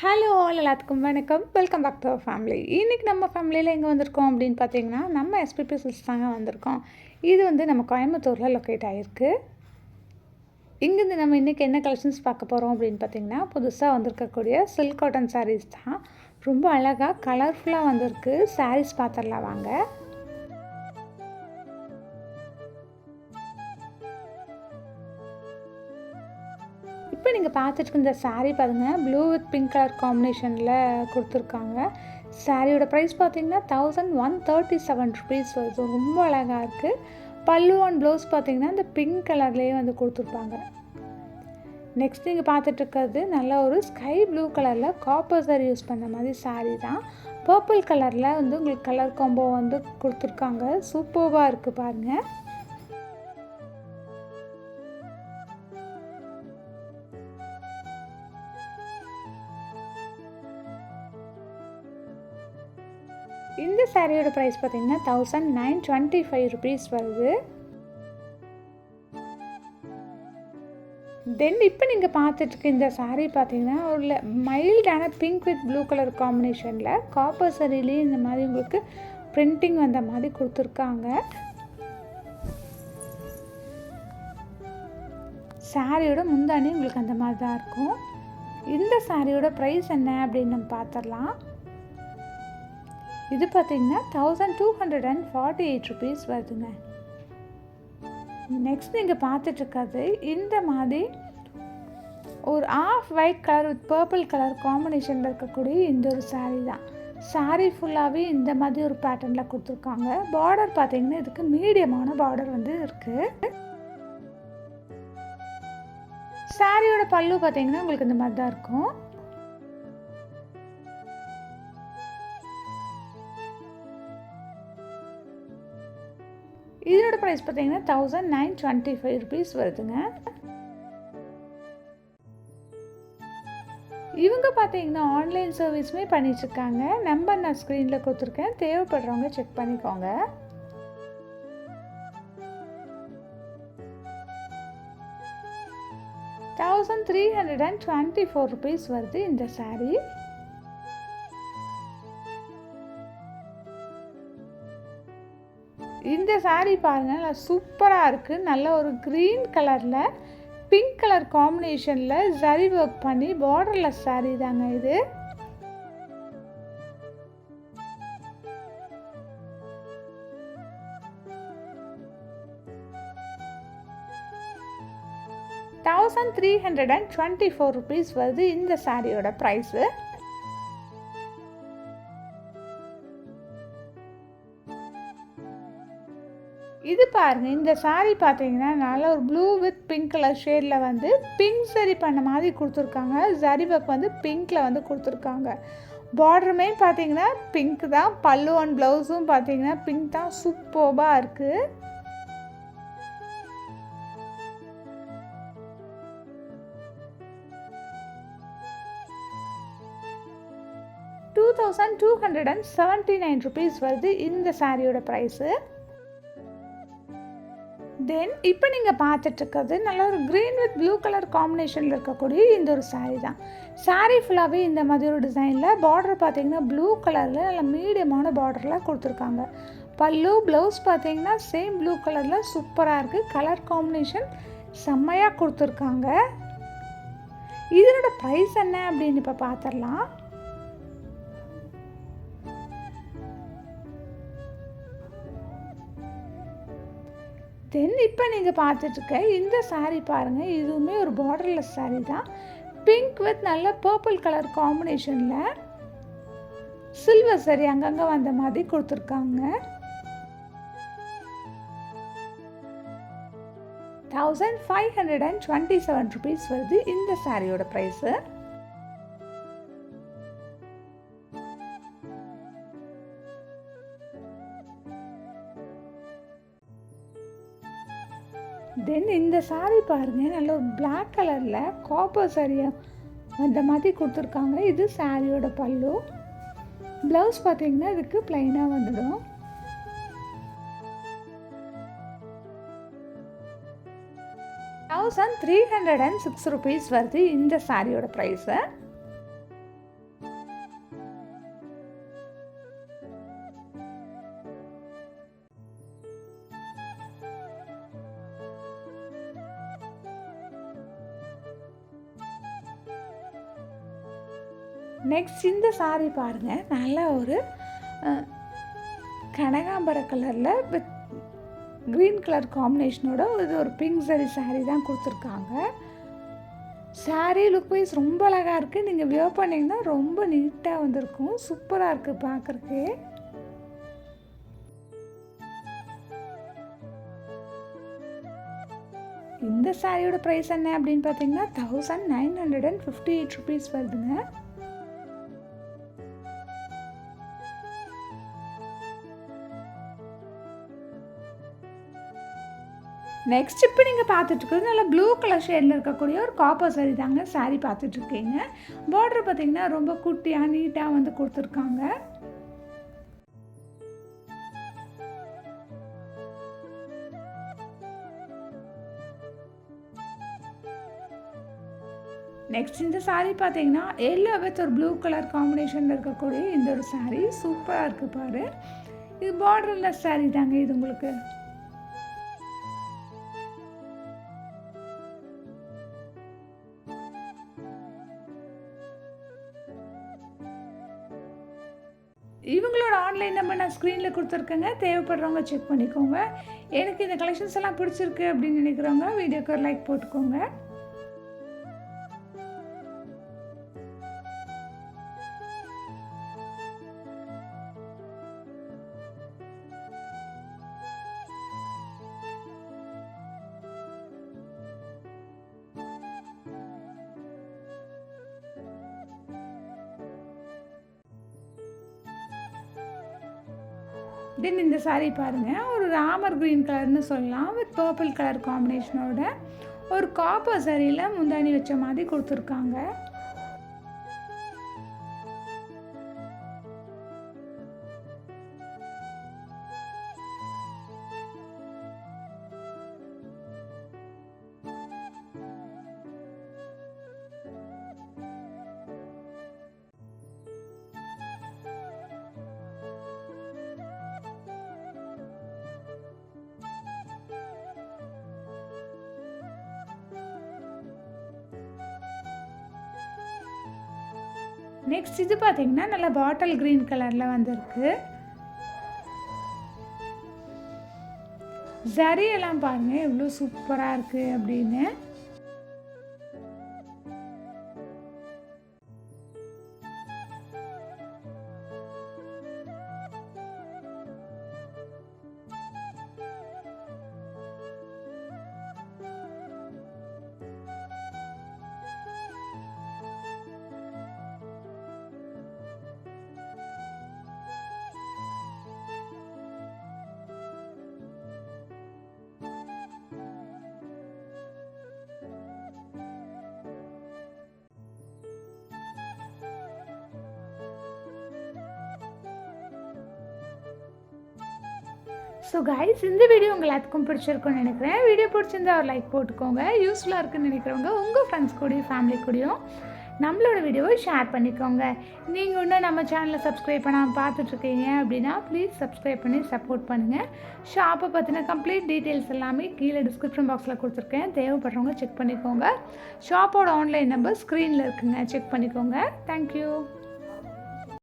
Hello all எல்லாத்துக்கும் வணக்கம். Welcome back to our family இன்றைக்கி நம்ம ஃபேமிலியில் எங்கே வந்திருக்கோம் அப்படின்னு பார்த்தீங்கன்னா நம்ம எஸ்பிபி சில்ஸ் தாங்க வந்திருக்கோம். இது வந்து நம்ம கோயம்புத்தூரில் லொக்கேட் ஆகிருக்கு இங்கேருந்து நம்ம இன்றைக்கி என்ன கலெக்ஷன்ஸ் பார்க்க போகிறோம் அப்படின்னு பார்த்தீங்கன்னா புதுசாக வந்திருக்கக்கூடிய சில்க் காட்டன் சாரீஸ் தான். ரொம்ப அழகாக கலர்ஃபுல்லாக வந்திருக்கு. சாரீஸ் பார்த்துடலாம் வாங்க. நீங்கள் பார்த்துட்டு இந்த சாரீ பாருங்கள் ப்ளூ வித் பிங்க் கலர் காம்பினேஷனில் கொடுத்துருக்காங்க. சாரியோட ப்ரைஸ் பார்த்தீங்கன்னா thousand one thirty seven rupees வருது ரொம்ப அழகாக இருக்குது பல்லு அண்ட் ப்ளவுஸ் பார்த்தீங்கன்னா இந்த பிங்க் கலர்லேயே வந்து கொடுத்துருப்பாங்க. நெக்ஸ்ட் நீங்கள் பார்த்துட்டு இருக்கிறது நல்ல ஒரு ஸ்கை ப்ளூ கலரில் காப்பர் சாரி யூஸ் பண்ண மாதிரி saree தான். பர்பிள் கலரில் வந்து உங்களுக்கு கலர் காம்போ வந்து கொடுத்துருக்காங்க. சூப்பர்வாக இருக்குது பாருங்கள் சாரியோட ப்ரைஸ் பார்த்தீங்கன்னா thousand nine twenty five rupees வருது. தென் இப்போ நீங்கள் பார்த்துட்ருக்க இந்த சாரீ பார்த்தீங்கன்னா ஒரு மைல்டான பிங்க் வித் ப்ளூ கலர் காம்பினேஷனில் காப்பர் சரிலேயே இந்த மாதிரி உங்களுக்கு பிரிண்டிங் வந்த மாதிரி கொடுத்துருக்காங்க. சாரியோட முந்தானி உங்களுக்கு அந்த மாதிரி தான் இருக்கும். இந்த சாரியோட ப்ரைஸ் என்ன அப்படின்னு நம்ம பார்த்துடலாம். இது பார்த்தீங்கன்னா thousand two hundred and forty eight rupees வருதுங்க நெக்ஸ்ட் நீங்கள் பார்த்துட்ருக்கிறது இந்த மாதிரி ஒரு off white colour with purple colour காம்பினேஷனில் இருக்கக்கூடிய இந்த ஒரு சாரீ தான். சாரீ ஃபுல்லாகவே இந்த மாதிரி ஒரு பேட்டர்னில் கொடுத்துருக்காங்க. பார்டர் பார்த்தீங்கன்னா இதுக்கு மீடியமான பார்டர் வந்து இருக்குது சாரியோட பல்லு பார்த்தீங்கன்னா உங்களுக்கு இந்த மாதிரி தான் இருக்கும். இதனோட ப்ரைஸ் பார்த்தீங்கன்னா thousand nine twenty five rupees வருதுங்க. இவங்க பார்த்தீங்கன்னா ஆன்லைன் சர்வீஸுமே பண்ணிட்டுருக்காங்க. நம்பர் நான் ஸ்க்ரீனில் கொடுத்துருக்கேன். தேவைப்படுறவங்க செக் பண்ணிக்கோங்க. Thousand three hundred and twenty four rupees வருது இந்த சாரீ இந்த saree பாருங்க நல்லா சூப்பராக இருக்குது நல்ல ஒரு க்ரீன் கலரில் பிங்க் கலர் காம்பினேஷனில் ஜரி ஒர்க் பண்ணி பார்டர்லெஸ் saree தாங்க இது. Thousand three hundred and twenty four rupees வருது இந்த சாரியோட ப்ரைஸு இது பாருங்கள் இந்த saree பார்த்தீங்கன்னா நல்ல ஒரு ப்ளூ வித் பிங்க் கலர் ஷேடில் வந்து பிங்க் சரி பண்ண மாதிரி கொடுத்துருக்காங்க. ஜரி ஒர்க் வந்து பிங்க்கில் வந்து கொடுத்துருக்காங்க. பார்டருமே பார்த்தீங்கன்னா பிங்க் தான் பல்லு அண்ட் ப்ளவுஸும் பார்த்தீங்கன்னா பிங்க் தான் சூப்பர்பாக இருக்குது two thousand two hundred and seventy nine rupees வருது இந்த சாரியோட ப்ரைஸு தென் இப்போ நீங்கள் பார்த்துட்ருக்கிறது நல்ல ஒரு க்ரீன் வித் ப்ளூ கலர் காம்பினேஷனில் இருக்கக்கூடிய இந்த ஒரு சாரீ தான். சாரீ ஃபுல்லாகவே இந்த மாதிரி ஒரு டிசைனில் பார்டர் பார்த்தீங்கன்னா ப்ளூ கலரில் நல்ல மீடியமான பார்டரில் கொடுத்துருக்காங்க. பல்லு ப்ளவுஸ் பார்த்தீங்கன்னா சேம் ப்ளூ கலரில் சூப்பராக இருக்குது கலர் காம்பினேஷன் செம்மையாக கொடுத்துருக்காங்க. இதனோட ப்ரைஸ் என்ன அப்படின்னு இப்போ பார்த்துடலாம். தென் இப்போ நீங்கள் பார்த்துட்ருக்க இந்த சாரீ பாருங்கள் இதுவுமே ஒரு பார்டர்லெஸ் சாரீ தான். பிங்க் வித் நல்ல பர்பிள் கலர் காம்பினேஷனில் சில்வர் சரி அங்கங்கே வந்த மாதிரி கொடுத்துருக்காங்க. Thousand five hundred and twenty seven rupees வருது இந்த சாரியோட ப்ரைஸு தென் இந்த சாரீ பாருங்க நல்ல ஒரு பிளாக் கலரில் காப்பர் சரியா அந்த மாதிரி கொடுத்துருக்காங்க. இது சாரியோட பல்லு. ப்ளவுஸ் பார்த்தீங்கன்னா இதுக்கு ப்ளைனாக வந்துடும். Thousand three hundred and six rupees வருது இந்த சாரியோட ப்ரைஸு நெக்ஸ்ட் இந்த சாரீ பாருங்கள் நல்ல ஒரு கனகாம்பர கலரில் வித் க்ரீன் கலர் காம்பினேஷனோட இது ஒரு பிங்க் சரி saree தான் கொடுத்துருக்காங்க. Saree லுக் வைஸ் ரொம்ப அழகாக இருக்குது நீங்கள் வியர் பண்ணிங்கன்னா ரொம்ப நீட்டாக வந்திருக்கும். சூப்பராக இருக்குது பார்க்குறக்கு இந்த சாரியோட ப்ரைஸ் என்ன அப்படின்னு பார்த்தீங்கன்னா thousand nine hundred and fifty eight rupees வருதுங்க. நெக்ஸ்ட் இப்போ நீங்கள் பார்த்துட்ருக்குறது நல்லா ப்ளூ கலர் ஷேடில் இருக்கக்கூடிய ஒரு காப்பர் சாரி தாங்க saree பார்த்துட்ருக்கீங்க பார்டர் பார்த்தீங்கன்னா ரொம்ப குட்டியாக நீட்டாக வந்து கொடுத்துருக்காங்க. நெக்ஸ்ட் இந்த சாரீ பார்த்தீங்கன்னா எல்லோ வித் ஒரு ப்ளூ கலர் காம்பினேஷனில் இருக்கக்கூடிய இந்த ஒரு சாரீ சூப்பராக இருக்குது பாரு. இது பார்டர்லெஸ் சாரீ தாங்க இது உங்களுக்கு. இவங்களோட ஆன்லைன் நம்பர் நான் ஸ்க்ரீனில் கொடுத்துருக்கேங்க. தேவைப்படுறவங்க செக் பண்ணிக்கோங்க. எனக்கு இந்த கலெக்ஷன்ஸ் எல்லாம் பிடிச்சிருக்கு அப்படின்னு நினைக்கிறவங்க வீடியோக்கு ஒரு லைக் போட்டுக்கோங்க. தென் இந்த சாரீ பாருங்கள் ஒரு ராமர் க்ரீன் கலர்னு சொல்லலாம். வித் பர்பிள் கலர் காம்பினேஷனோட ஒரு காப்பர் சரியில் முந்தாணி வச்ச மாதிரி கொடுத்துருக்காங்க. நெக்ஸ்ட் இது பார்த்தீங்கன்னா நல்ல பாட்டில் க்ரீன் கலரில் வந்திருக்கு. ஜரியெல்லாம் பாருங்கள் பாருங்க எவ்வளோ சூப்பராக இருக்குது அப்படின்னு. ஸோ கைஸ் இந்த வீடியோ உங்கள் எல்லாத்துக்கும் பிடிச்சிருக்கும்னு நினைக்கிறேன். வீடியோ பிடிச்சிருந்தா ஒரு லைக் போட்டுக்கோங்க. யூஸ்ஃபுல்லாக இருக்குன்னு நினைக்கிறவங்க உங்கள் ஃப்ரெண்ட்ஸ் கூடயும் ஃபேமிலி கூடயும் நம்மளோட வீடியோவை ஷேர் பண்ணிக்கோங்க. நீங்கள் இன்னும் நம்ம சேனலை சப்ஸ்கிரைப் பண்ணாமல் பார்த்துட்ருக்கீங்க அப்படின்னா ப்ளீஸ் சப்ஸ்கிரைப் பண்ணி சப்போர்ட் பண்ணுங்கள் ஷாப்பை பற்றின கம்ப்ளீட் டீட்டெயில்ஸ் எல்லாமே கீழே டிஸ்கிரிப்ஷன் பாக்ஸில் கொடுத்துருக்கேன். தேவைப்படுறவங்க செக் பண்ணிக்கோங்க. ஷாப்போட ஆன்லைன் நம்பர் ஸ்க்ரீனில் இருக்குங்க. செக் பண்ணிக்கோங்க. தேங்க்யூ